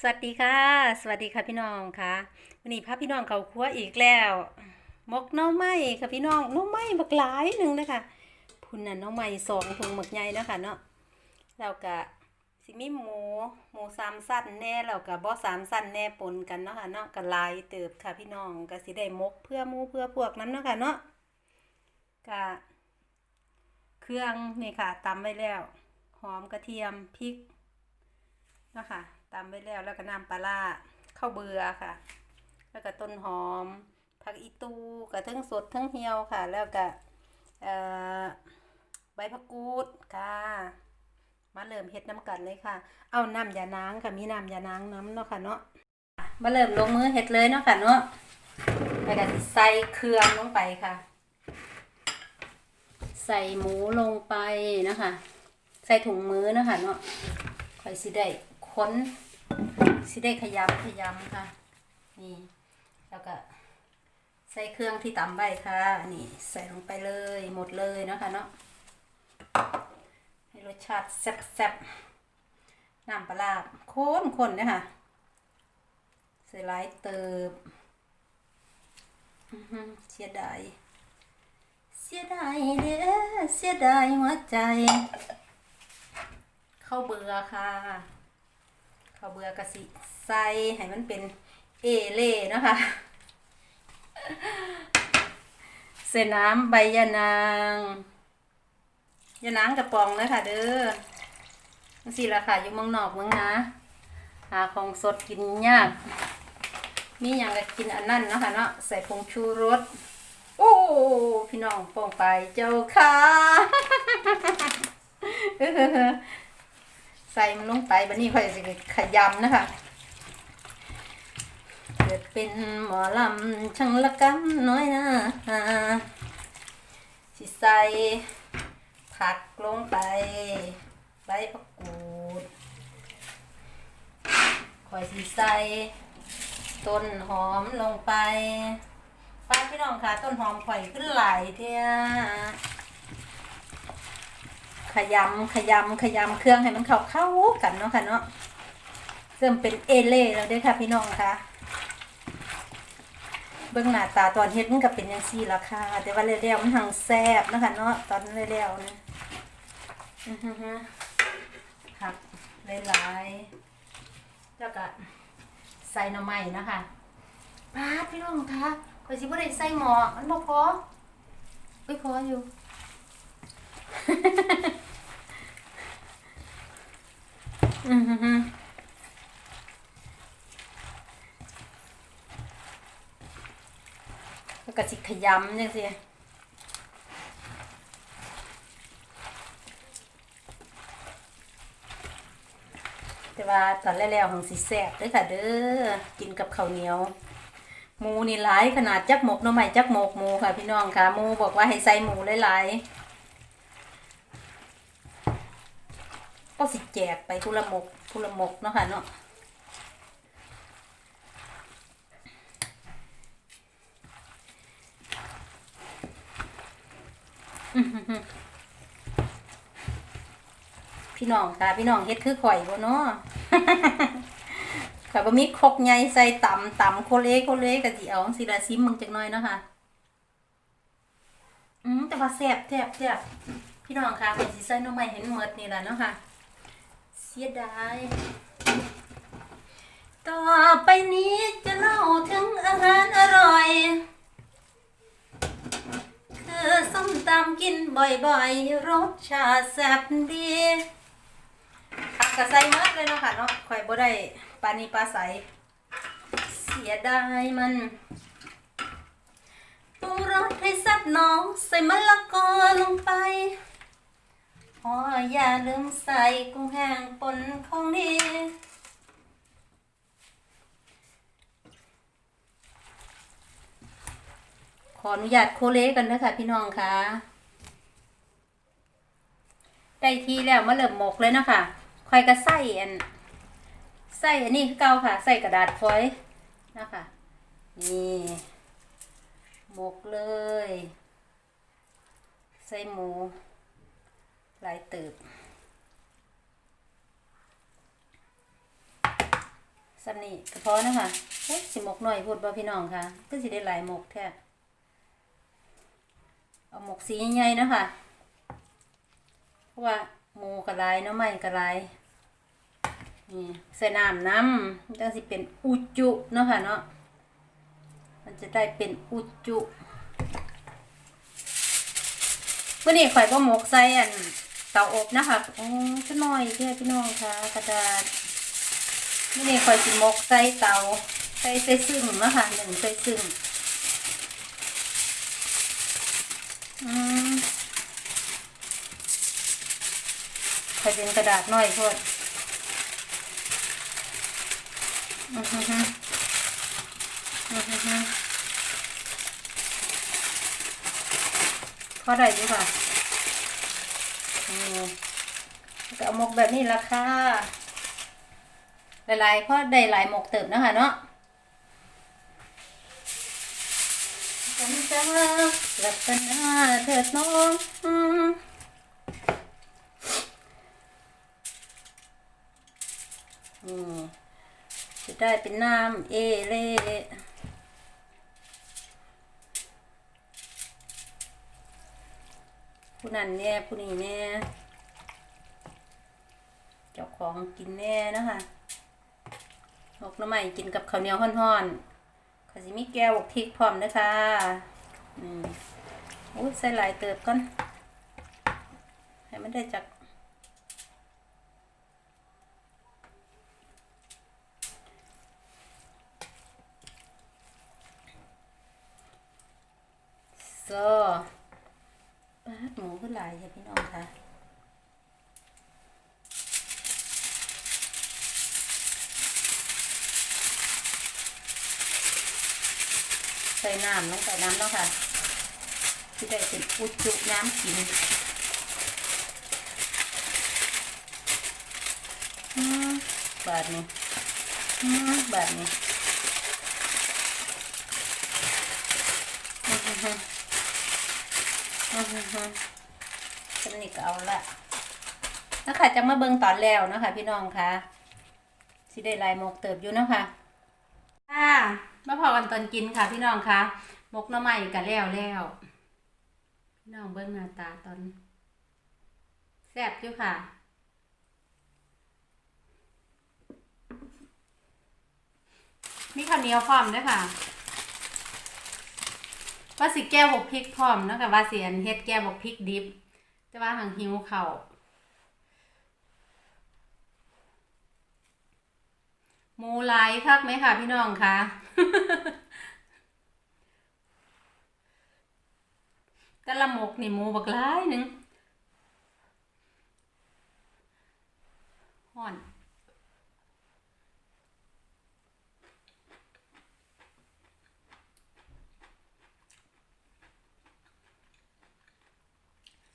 สวัสดีค่ะ สวัสดีค่ะพี่น้องค่ะวันนี้พาพี่น้องเขาครัวอีกแล้วมกน้องไม้ค่ะพี่น้องน้องไม้บักหลายหนึ่งนะคะพุ่นน่ะน้องไม้สองถุงหมึกใหญ่แล้วค่ะเนาะแล้วก็สิมีหมูหมูสามสั้นแน่แล้วก็บ่สามสั้นแน่ปนกันเนาะค่ะเนาะก็หลายเติบค่ะพี่น้องก็สิได้มกเพื่อหมูเพื่อพวกนั้นเนาะค่ะเนาะก็เครื่องนี่ค่ะตำไว้แล้วหอมกระเทียมพริกเนาะค่ะ ตามไว้แล้วแล้วก็น้ำปลาร้าข้าวเบือค่ะ แล้วก็ต้นหอม ผักอีตูกระทั้งสดทั้งเหี่ยวค่ะ แล้วก็ใบผักกูดค่ะ มาเริ่มเฮ็ดน้ำกันเลยค่ะ เอาน้ำยานางค่ะมีน้ำยานางน้ำเนาะค่ะเนาะมาเริ่มลงมือเฮ็ดเลยเนาะค่ะเนาะแล้วก็ใส่เครื่องลงไปค่ะ ใส่หมูลงไปนะคะ ใส่ถุงมือนะคะเนาะค่อยสิได้ ค้นสิได้ขยำขยำค่ะ นี่ แล้วก็ ใส่เครื่องที่ตำใบค่ะ นี่ใส่ลงไปเลยหมดเลยเนาะคะเนาะให้รสชาติแซ่บๆน้ำปลาร้าข้นๆเนี่ยค่ะใส่หลายเติบเสียดายเสียดายเด้อเสียดายหัวใจ เข้าเบื่อค่ะ ข้าวเบื่อกะสิใส่ให้มันเป็นเอเล่เนาะคะเสน้ำใบยะนางยะนางกระป๋องเลยค่ะ เด้อจังสิละค่ะอยู่เมืองนอกเมืองนะหาของสดกินยาก มีอย่างก็กินอันนั้นเนาะค่ะเนาะใส่ผงชูรสโอ้พี่น้องป่งไปเจ้าค่ะ ใส่มันลงไปบันนี้ค่อยสิขยำนะคะเกิดเป็นหมอลำช่างละกำน้อยนะสิใส่ผักลงไปใบผักกูดค่อยสิใส่ต้นหอมลงไปป้าพี่น้องค่ะต้นหอมข่อยขึ้นหลายเทียข ยำขยำขยำเครื่องให้มันเข้าเข้ากันเนาะค่ะเนาะเริ่มเป็นเอเล่แล้วด้วยค่ะพี่น้องค่ะเบื้องหน้าตาตอนเฮ็ดมันก็เป็นย่างซี่ละค่ะ แต่ว่าเร็วๆมันหังแซ่บนะคะเนาะตอนเร็วๆนี่อื้อหือหือผักหลายๆแล้วก็ใส่หน่อไม้นะคะป้าพี่น้องคะข่อยสิบ่ได้ใส่หม้อมันบ่พอไม่พออยู่ อือหือแล้วก็สิขยำจังซี่แต่ว่าตอนแรกๆของสิแซ่บเด้อค่ะเด้อกินกับข้าวเหนียวหมูนี่หลายขนาดจักหมกน้อไม้จักหมกหมูค่ะพี่น้องค่ะหมูบอกว่าให้ใส่หมูหลายๆ ก็สิแจกไปทุละหมกทุละหมกเนาะค่ะเนาะพี่น้องค่ะพี่น้องเฮ็ดคือข่อยบ่เนาะข่อยบ่มีครกใหญ่ใส่ต่ำต่ำโคเลโคเลก็สิเอาสิละซิมมึงจักหน่อยเนาะค่ะอืมแต่ว่าแซ่บแซ่บแซ่บพี่น้องค่ะข่อยสิใส่หน่อไม้เห็นหมดนี่ล่ะเนาะค่ะ เสียดาย ต่อไปนี้จะเล่าถึงอาหารอร่อย คือส้มตำกินบ่อยๆ รสชาติแซ่บดีผักกระใส่หมดเลยเนาะค่ะเนาะข่อยบ่ได้ปลานีปลาใส เสียดายมันปรุงรสให้แซ่บน้อง ใส่มะละกอลงไป ออย่าลืมใส่กุ้งแห้งปนของดีขออนุญาตโคเลกันนะคะพี่น้องคะได้ทีแล้วมาเริ่มหมกเลยนะคะค่อยก็ใส่อันใส่อันนี้คือเก่าค่ะ ใส่กระดาษฟอยล์นะคะนี่หมกเลย ใส่หมู หลายตืบสำนี่ก็พอนะคะเอ๊ะสิหมกหน่อยพูดบ่พี่น้องค่ะก็สิได้หลายหมกแท้เอาหมกสีใหญ่ๆนะคะเพราะว่าหมูกระลายหน้ำใหม่กระลายนี่ใส่น้ำน้ำจังสิเป็นอุจุเนาะค่ะเนาะมันจะได้เป็นอุจุวันนี้ข่อยก็หมกใส่อัน เตาอบนะคะโอ้จะหน่อยเพื่อพี่น้องค่ะ กระดาษนี่นี่คอยสิมกใส่เตาใส่ใส่ซึ่งนะคะหนึ่งใส่ซึ่งอืมคอยเป็นกระดาษน้อยโพดอือฮึอือฮึฮึพอได้ดีค่ะอืม ก็เอามกแบบนี้ละค่ะหลายๆเพราะได้หลายหมกเติบนะคะเนาะจำจ้าลัตนาเถิดน้องจะได้เป็นน้ำเอเล่ผู้นั้นเนี่ยผู้นี้เนี่ย ของกินแน่นะคะหกน้ำใหม่กินกับข้าวเหนียวห่อนๆข้าสิมีแก้วบกพริกพร้อมนะคะอืมโอ้ยใส่หลายเติบก่อนให้มันได้จากโซ่ปาดหมูขึ้นหลายค่ะพี่น้องค่ะ ใส่น้ำลงไปน้ำเนาะค่ะ ที่ได้เป็นอุจจุน้ำกินอืมบาทนี้อืมบาทนี้อือฮึฮึอือฮึฮึสนิกเอาละนะคะจะมาเบิ่งตอนแล้วนะคะ พี่น้องค่ะสิได้ลายหมกเติบอยู่นะคะค่ะ มาพอกันตอนกินค่ะพี่น้องคะมกน้ำใหม่กันแล้วแล้วพี่น้องเบิ้งหน้าตาตอนแซ่บอยู่ค่ะ มีข้าวเหนียวพร้อมด้วยค่ะว่าสิแก้วบกพริกพร้อมเนาะคะว่าสิอันเฮ็ดแก้วบกพริกดิบ แต่ว่าหังหิวเข่า หมูหลายคักไหมค่ะพี่น้องคะแต่ละหมกนี่หมูบักหลายหนึ่งห่อน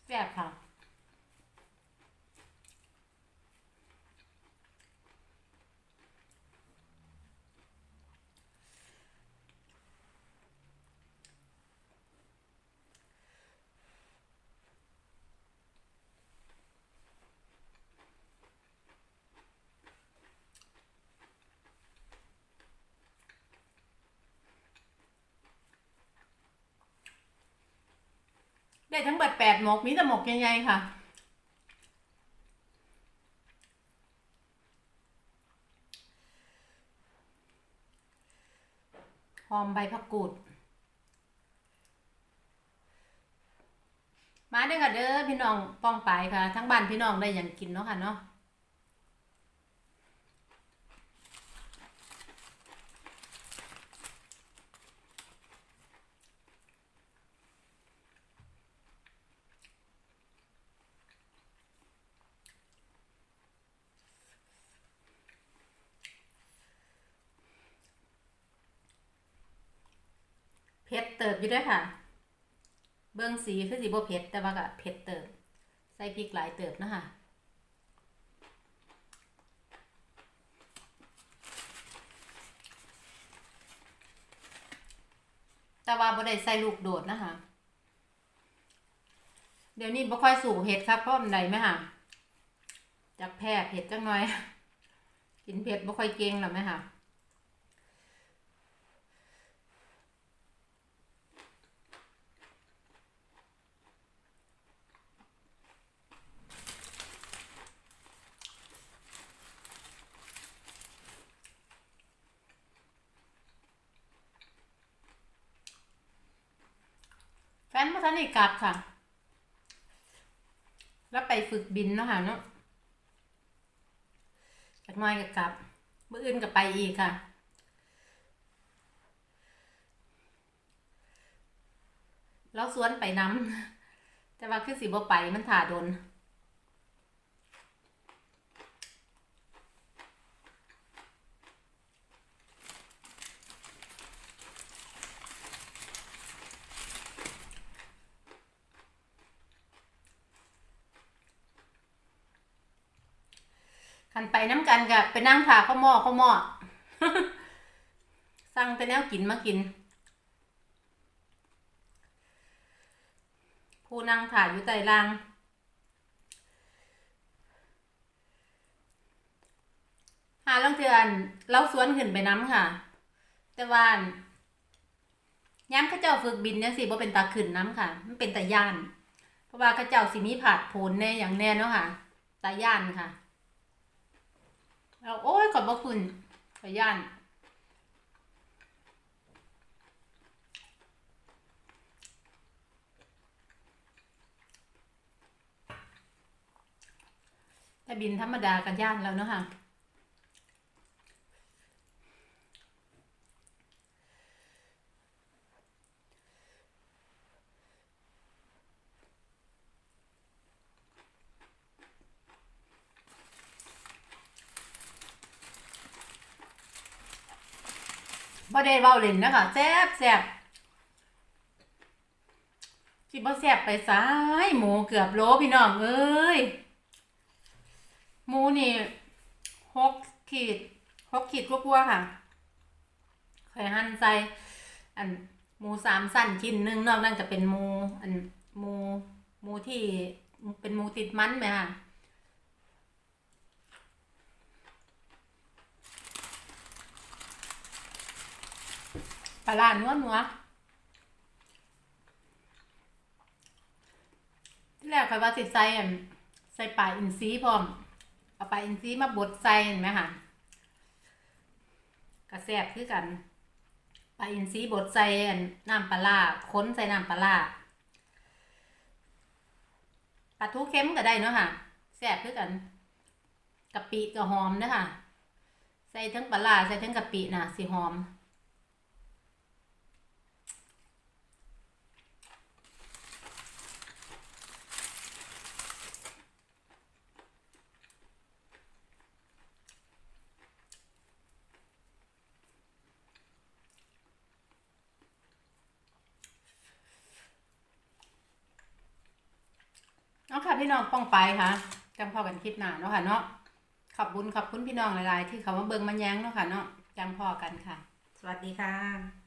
แซ่บค่ะ ได้ทั้งเบิดแปดหมกมีแต่หมกใหญ่ๆค่ะ หอมใบผักกูด มาเด้อค่ะเด้อพี่น้องป้องไปค่ะ ทั้งบ้านพี่น้องได้อย่างกินเนาะค่ะเนาะ ผ็ดเติบอยู่ด้วยค่ะ เบิ่งสีคือสีบ่เผ็ดแต่ว่าก็เผ็ดเติบ ใส่พริกหลายเติบนะคะแต่ว่าบ่ได้ใส่ลูกโดดนะคะ เดี๋ยวนี้บ่ค่อยสูงเผ็ดครับเพราะมันใดไหมค่ะจากแพ้เผ็ดจังหน่อย กินเผ็ดบ่ค่อยเก่งหรอไหมค่ะ แฟนมาทันอีกกลับค่ะ แล้วไปฝึกบินเนาะค่ะเนาะจากน้อยก็กลับเมื่ออื่นก็ไปอีกค่ะแล้วสวนไปน้ำแต่ว่าคือสีบ่ไปมันถ่าโดน ไปน้ำกันกับไปนั่งถ่าข้าวหม้อข้าวหม้อสั่งแต่แนวกินมากิน ผู้นั่งถ่ายอยู่ใต้รางหาลังเทือนเล่าสวนขึ้นไปน้ำค่ะ แต่ว่าย้ำข้าเจ้าฝึกบินเนี่ยสิบ่เป็นตาขึ้นน้ำค่ะ มันเป็นตาย่าน เพราะว่าข้าเจ้าสิมีผาดโผนแน่อย่างแน่เนาะค่ะ ตาย่านค่ะ เราโอ้ยขอบพระคุณขอย่านแต่บินธรรมดากันย่านแล้วเนาะค่ะ บ่ได้เว้าเล่นนะคะแซ่บแซ่บสิบ่แซ่บไปซ้ายหมูเกือบโลพี่น้องเอ้ยหมูนี่หกขีดหกขีดกว่าๆค่ะเคยหั่นใส่อันหมูสามสั้นชิ้นหนึ่งนอกนั้นจะเป็นหมูอันหมูหมูที่เป็นหมูติดมันไหมค่ะ ปลาร้านัวนัวที่แรกคอยว่าสิใส่ใส่ปลาอินทรีพร้อม เอาปลาอินทรีมาบดใส่เห็นไหมคะกระแซบคือกันปลาอินทรีบดใส่น้ำปลาร้าค้นใส่น้ำปลาร้าปลาทูเค็มก็ได้เนาะค่ะแซ่บคือกันกะปิก็หอมเด้อค่ะ ใส่ทั้งปลาร้าใส่ทั้งกะปิน่ะสิหอม เอาค่ะพี่น้องป้องไปค่ะจำพ่อกันคลิปหน้าเนาะค่ะเนาะขอบบุญขอบคุณพี่น้องหลาย ๆ ที่เขามาเบิ่งมาแย้งเนาะค่ะเนาะจำพ่อกันค่ะ สวัสดีค่ะ